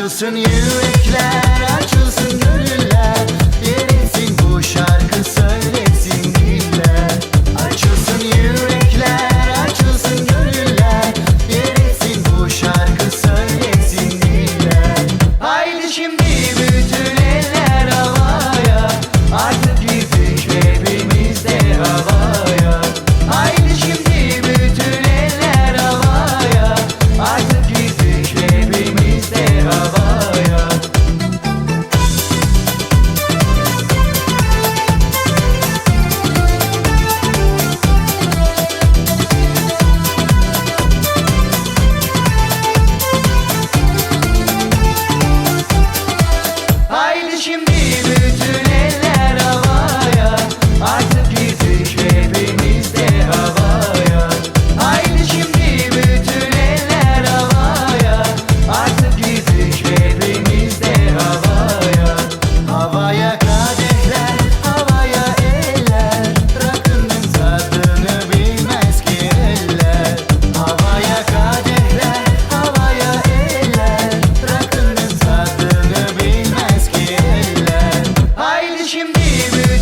Açılsın yürekler. Şimdi bütün